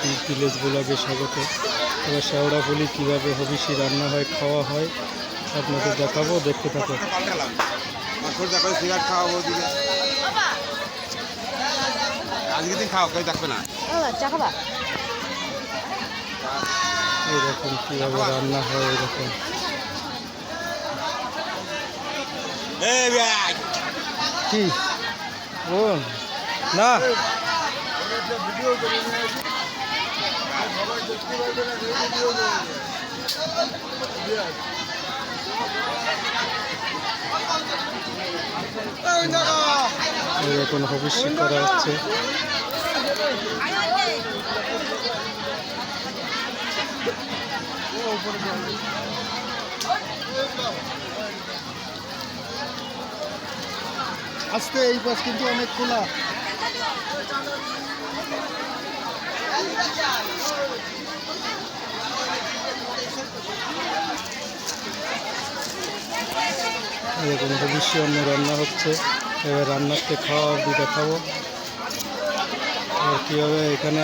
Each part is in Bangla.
দি ভিলেজ ব্লগে স্বাগত। এবার শেওড়া ফুলি কীভাবে হবিষি রান্না হয় খাওয়া হয় আপনাদের দেখাবো। দেখতে থাকো আজকে দিন খাও কেউ দেখবে না। চা এইরকম কীভাবে রান্না হয় এরকম কি? ও না। এরকম হবিষ্যি করা হচ্ছে। আজকে এই পাশ কিন্তু অনেক খোলা। এরকম হবিষ্যি অন্য রান্না হচ্ছে। এবার রান্নাতে খাওয়া অবধি দেখাবো। আর কীভাবে এখানে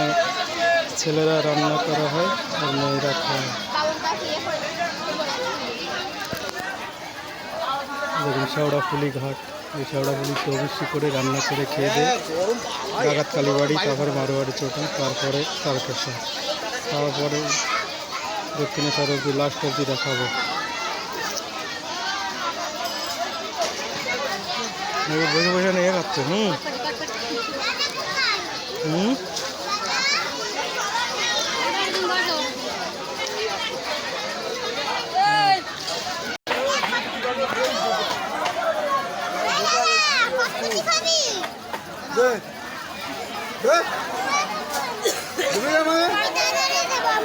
ছেলেরা রান্না করা হয় আর মেয়েরা খায়। দেখুন, শেওড়াফুলি ঘাট। এই শেওড়াফুলিতে অবশ্যই করে রান্না করে খেয়ে দেয় ডাকাত কালীবাড়ি, তারপরে মারোয়াড়ি চৌকান তারপরে তারকেশ্বর। তারপরে দক্ষিণেশ্বর অব্দি লাস্ট অব্দি দেখাবো বসে বসে নিয়ে খাচ্ছে হুম হুম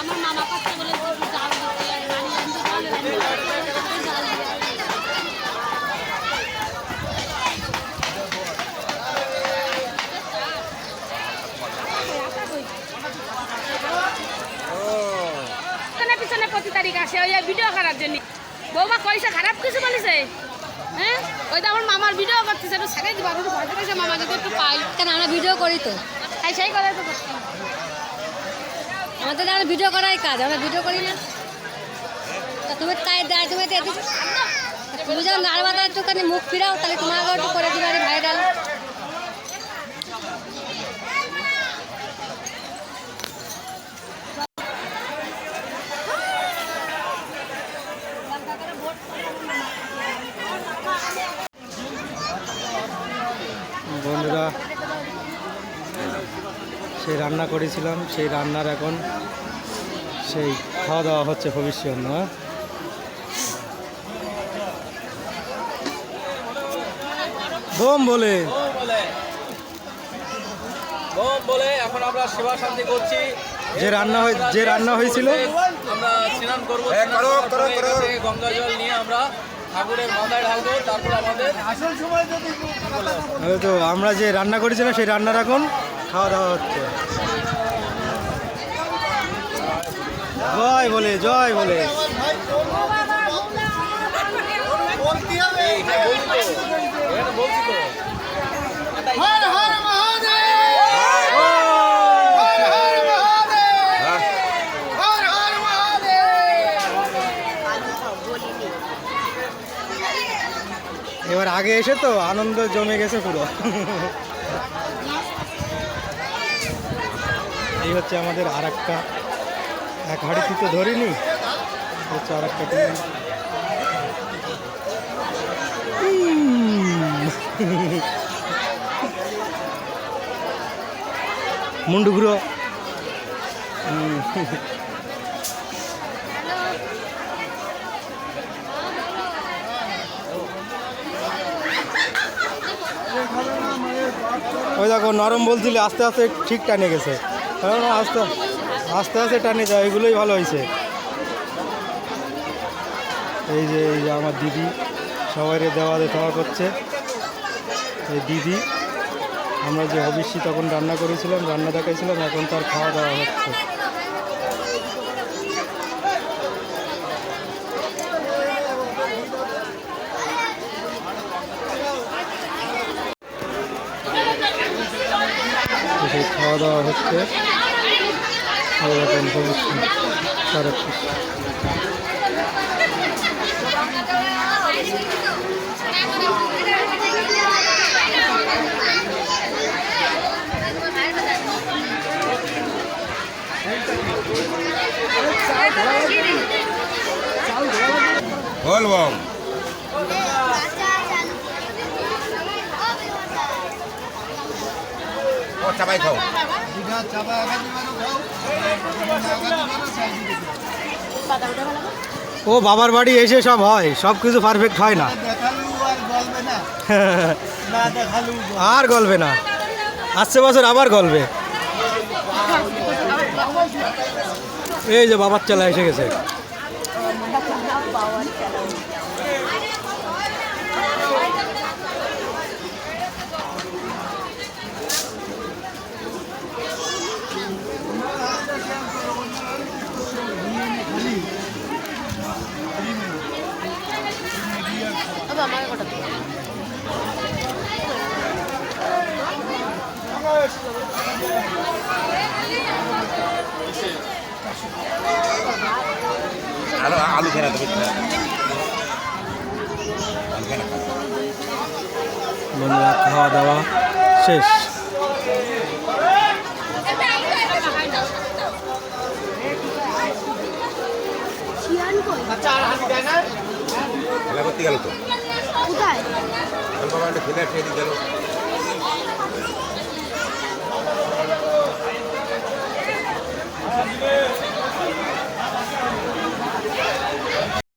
আমার মামা কাছে বলে জাল দিতে আর পানি আনতে জাল আনতে জাল দিতে পিছনে প্রতি আসে ওই ভিডিও করার জন্য। বৌমা কইছে খারাপ কিছু বলিছে? হ্যাঁ? ওই তো আমার মামার ভিডিও করতেছে একটু সাকাই দিবা একটু ভয় পেয়েছে মামা যদি একটু পাই। কেন আমরা ভিডিও করি তো। তাই সেই কথা তো করছি। আমাদের আমরা ভিডিও করাই কাজ আমরা ভিডিও করি না। তা তুমি তাই দেয় তুমি তো তুমি যখন নাড়বাদা একটুখানি মুখ ফিরাও তাহলে তোমাকে একটু করে দিবে ভাইরাল। সেই রান্না করেছিলাম সেই রান্নার এখন সেই খাওয়া দাওয়া হচ্ছে ভবিষ্যৎ বোম বলে। বোম বলে এখন আমরা সেবা শান্তি করছি। যে রান্না হয়ে যে রান্না হয়েছিল। আমরা স্নান করব এ, স্নান করো, করার করো, পরে করো। এখান থেকে গঙ্গা জল নিয়ে আমরা ঠাকুরের মাথায় ঢালবো তারপর আমাদের এই তো আমরা যে রান্না করেছিলাম সেই রান্নার এখন খাওয়া দাওয়া হচ্ছে। জয় বলে জয় বলে। এবার আগে এসে তো আনন্দ জমে গেছে পুরো। এই হচ্ছে আমাদের আর একটা এক হাড়িতে তো ধরিনি হচ্ছে আর একটা টিম। উম। মুন্ডু ঘুরো হুম। ওই দেখো, নরম বলছিলে, আস্তে আস্তে ঠিক টানে গেছে আস্তে আস্তে আস্তে টানে যায়, এগুলোই ভালো হয়েছে। এই যে এই যে আমার দিদি সবাই দেওয়া দেওয়া করছে। এই দিদি, আমরা যে হবিষ্যি তখন রান্না করেছিলাম, রান্না দেখাইছিলাম, এখন তার খাওয়া দাওয়া হচ্ছে। খাওয়া দাওয়া হচ্ছে। আর এখন হবিষ্যি সাড়ে বলব ও চাবাই খাও দীঘা ও, বাবার বাড়ি এসে সব হয়। সব কিছু পারফেক্ট হয় না। আর গলবে না। আসছে বছর আবার গলবে। এই যে বাবার চালা এসে গেছে। আলু আলু খেয়ে দেবে বন্ধুরা খাওয়া দাওয়া শেষ। খেলা করতে গেল তো? খেয়ে গেল। Yeah.